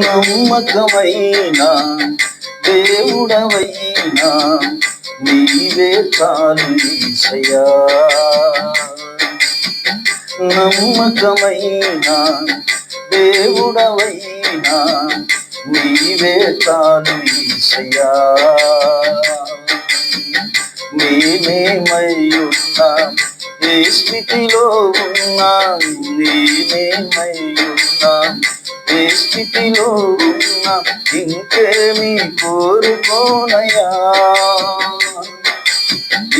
నమ్మకమైన దేవుడవైనా నీవే చాలు ఈసయా నమ్మకమైన దేవుడవైనా నీవే చాలు ఈసయా నేనేమయ్యున్నా ఏ స్థితిలో ఉన్నా నేనేమయ్యున్నా ఏ స్థితిలో ఉన్నా. ఇంకేమి కోరుకోనయా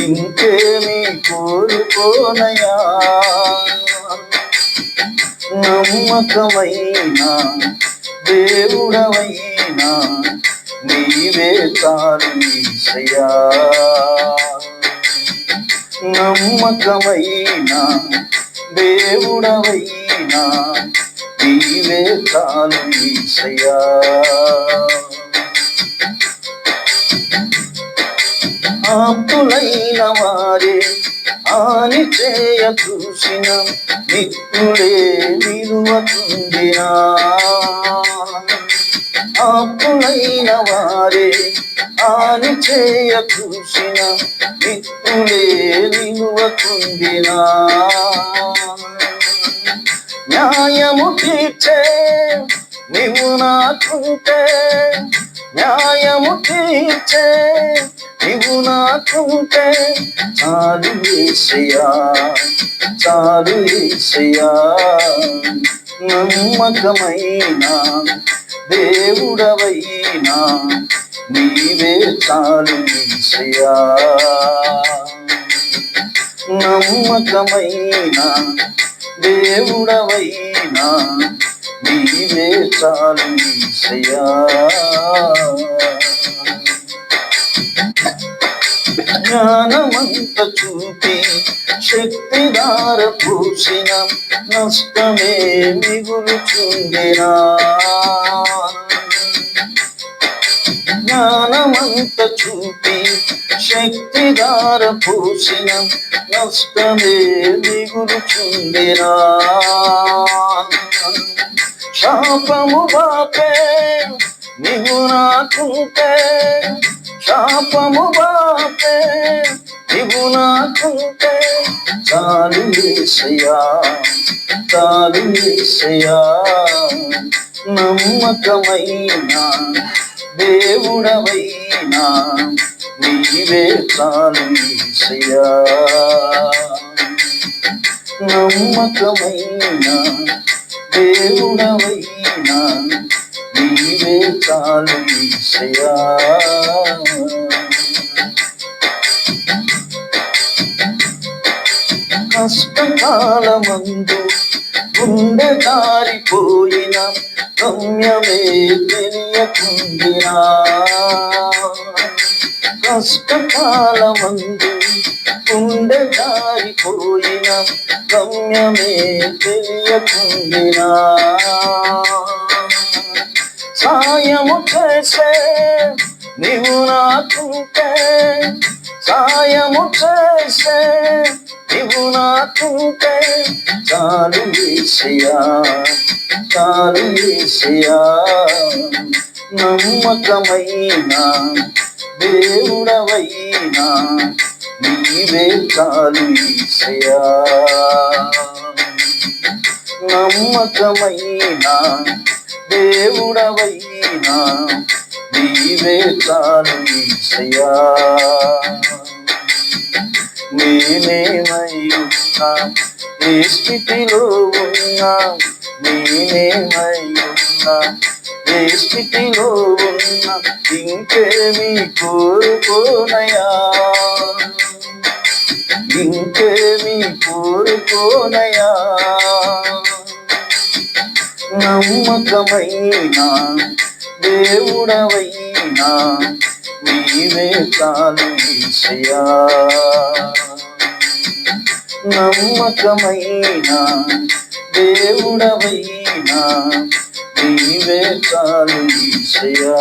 ఇంకేమి కోరుకోనయా నమ్మకమైన దేవుడవైనా నీవే చాలు ఈసయా నమ్మకమైన దేవుడవైనా నీవే చాలు ఈసయా ఆప్తులైన వారే ఆని చేయ చూసిన మిత్రులే నిలువకుండినా. ఆప్తులైన వారే ఆని చేయ చూసిన మిత్రులే నిలువకుండినా. న్యాయము తీర్చే నీవు నాకుంటే న్యాయము తీర్చే నీవు నాకుంటే చాలు ఏసయ్యా చాలు ఏసయ్యా నమ్మకమైన దేవుడవైనా నీవే చాలు ఏసయ్యా నమ్మకమైన దేవుడవైనా నీవే చాలు ఈసయా జ్ఞానమంత చూపి శక్తిదార పూసిన నష్టమే మిగులుచుందినా జ్ఞానమంత చూపి శక్తిదార పూసిన నష్టమే మిగులుచుండినా శాపము బాపే నీవు నాకుంటే. శాపము బాపే నీవు నాకుంటే. చాలు ఏసయ్యా చాలు ఏసయ్యా. నమ్మకమైన దేవుడవైనా నీవే చాలు ఏసయ్యా నమ్మకమైన దేవుడవైనా నీవే చాలు కష్టకాలమందు గుండె దారిపోయిన గమ్యమే తెలియకుండినా. కష్టకాలమందు గుండె దారిపోయిన గమ్యమే తెలియకుండినా. సాయము చేసే నీవు నాకుంటే సాయము చేసే నీవు నాకుంటే చాలు వేసయా చాలు వేసయా నమ్మకమైన దేవుడవైనా నీవే చాలు ఈసయా నమ్మకమైన దేవుడవైనా నీవే చాలు ఈసయా నేనేమయ్యున్నా? ఏ స్థితిలో ఉన్నా? నేనేమయ్యున్నా? ఏ స్థితిలో ఉన్నా? ఇంకేమి కోరుకోనయా ఇంకేమి కోరుకోనయా నమ్మకమైనా? దేవుడవైనా? నీవే చాలు ఈసయా నమ్మకమైన దేవుడవైనా నీవే చాలు ఈసయా